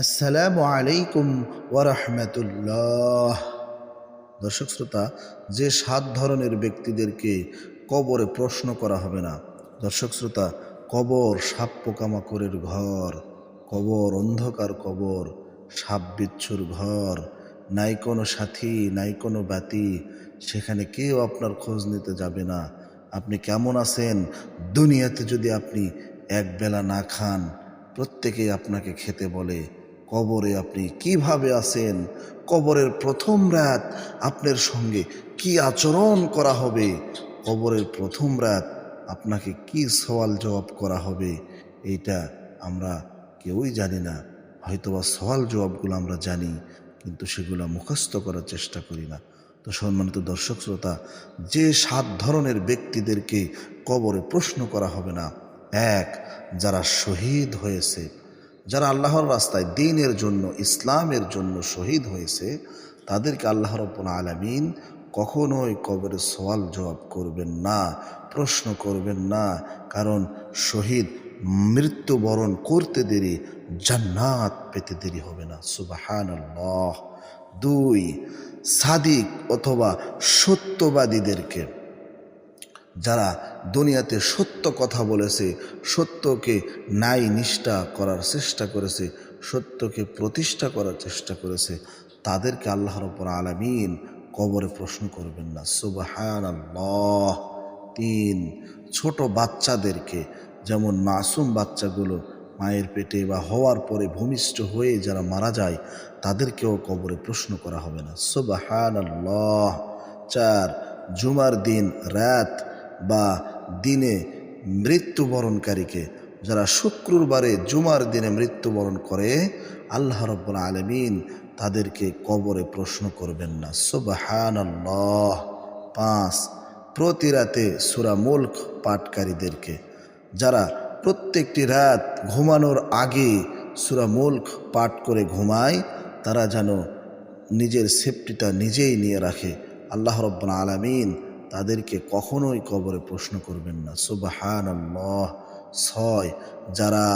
আসসালামু আলাইকুম ওরহমতুল্লাহ দর্শক শ্রোতা, যে সাত ধরনের ব্যক্তিদেরকে কবরে প্রশ্ন করা হবে না। দর্শক শ্রোতা, কবর সাপ পোকামাকড়ের ঘর, কবর অন্ধকার কবর, সাপ বিচ্ছুর ঘর, নাই কোনো সাথী, নাই কোনো বাতি, সেখানে কেউ আপনার খোঁজ নিতে যাবে না। আপনি কেমন আছেন? দুনিয়াতে যদি আপনি এক বেলা না খান, প্রত্যেকেই আপনাকে খেতে বলে। কবরে আপনি কীভাবে আছেন? কবরের প্রথম রাত আপনার সঙ্গে কি আচরণ করা হবে? কবরের প্রথম রাত আপনাকে কি সওয়াল জবাব করা হবে? এইটা আমরা কেউই জানি না। হয়তোবা সওয়াল জবাবগুলো আমরা জানি, কিন্তু সেগুলো মুখস্থ করার চেষ্টা করি না। তো সম্মানিত দর্শক শ্রোতা, যে সাত ধরনের ব্যক্তিদেরকে কবরে প্রশ্ন করা হবে না, এক, যারা শহীদ হয়েছে যারা আল্লাহর রাস্তায় দিনের জন্য, ইসলামের জন্য শহীদ হয়েছে, তাদেরকে আল্লাহ রব্বুল আলমিন কখনোই কবরে সওয়াল জবাব করবেন না, প্রশ্ন করবেন না, কারণ শহীদ মৃত্যুবরণ করতে দেরি, জান্নাত পেতে দেরি হবে না। সুবাহান দুই, সাদিক অথবা সত্যবাদীদেরকে যারা দুনিয়াতে সত্য কথা বলেছে, সত্যকে ন্যায় নিষ্ঠা করার চেষ্টা করেছে, সত্যকে প্রতিষ্ঠা করার চেষ্টা করেছে, তাদেরকে আল্লাহর ওপর আলামিন কবরে প্রশ্ন করবেন না। সুবাহান আল্লাহ তিন, ছোট বাচ্চাদেরকে, যেমন মাসুম বাচ্চাগুলো মায়ের পেটে বা হওয়ার পরে ভূমিষ্ঠ হয়ে যারা মারা যায়, তাদেরকেও কবরে প্রশ্ন করা হবে না। সুবাহান আল্লাহ চার, জুমার দিন রাত বা দিনে মৃত্যুবরণকারীকে, যারা শুক্রবারে জুমার দিনে মৃত্যুবরণ করে, আল্লাহ রব্বুল আলমিন তাদেরকে কবরে প্রশ্ন করবেন না। সুবাহান পাঁচ, প্রতি রাতে সুরা মুল্ক পাঠকারীদেরকে, যারা প্রত্যেকটি রাত ঘুমানোর আগে সুরা মুল্ক পাঠ করে ঘুমায়, তারা যেন নিজের সেফটিটা নিজেই নিয়ে রাখে। আল্লাহ রব্বুল আলমিন তাদেরকে কখনোই কবরে প্রশ্ন করবেন না। সুবাহান আল্লাহ ছয়, যারা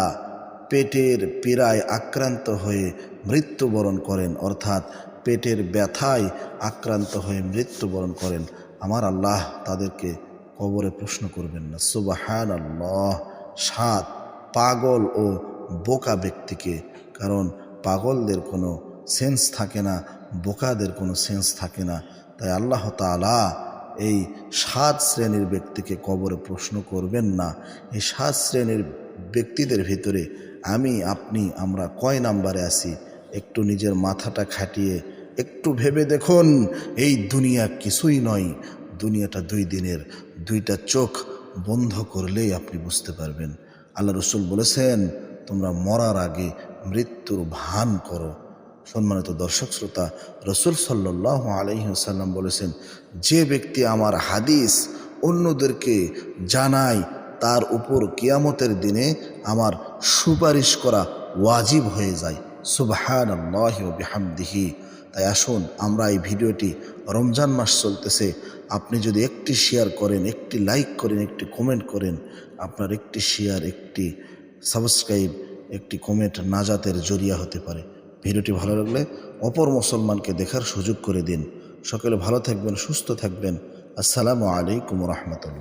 পেটের পীড়ায় আক্রান্ত হয়ে মৃত্যুবরণ করেন, অর্থাৎ পেটের ব্যথায় আক্রান্ত হয়ে মৃত্যুবরণ করেন, আমার আল্লাহ তাদেরকে কবরে প্রশ্ন করবেন না। সুবাহান আল্লাহ সাত, পাগল ও বোকা ব্যক্তিকে, কারণ পাগলদের কোনো সেন্স থাকে না, বোকাদের কোনো সেন্স থাকে না। তাই আল্লাহ তালা এই সাত শ্রেণির ব্যক্তিকে কবরে প্রশ্ন করবেন না। এই সাত শ্রেণির ব্যক্তিদের ভিতরে আমি, আপনি, আমরা কয় নাম্বারে আছি? একটু নিজের মাথাটা খাটিয়ে একটু ভেবে দেখুন, এই দুনিয়া কিছুই নয়। দুনিয়াটা দুই দিনের, দুইটা চোখ বন্ধ করলেই আপনি বুঝতে পারবেন। আল্লাহ রসুল বলেছেন, তোমরা মরার আগে মৃত্যুর ভান করো। সম্মানিত দর্শক শ্রোতা, রসুল সাল্লাহ আলহিহাসাল্লাম বলেছেন, যে ব্যক্তি আমার হাদিস অন্যদেরকে জানায়, তার উপর কিয়ামতের দিনে আমার সুপারিশ করা ওয়াজিব হয়ে যায়। সুবাহান বিহামদিহি। তাই আসুন, আমরা এই ভিডিওটি রমজান মাস চলতেছে। আপনি যদি একটি শেয়ার করেন, একটি লাইক করেন, একটি কমেন্ট করেন, আপনার একটি শেয়ার একটি সাবস্ক্রাইব একটি কমেন্ট নাজাতের জরিয়া হতে পারে। ভিডিওটি ভালো লাগলে অপর মুসলমানকে দেখার সুযোগ করে দিন। সকলে ভালো থাকবেন, সুস্থ থাকবেন। আসসালামু আলাইকুম রহমতুল্লাহ।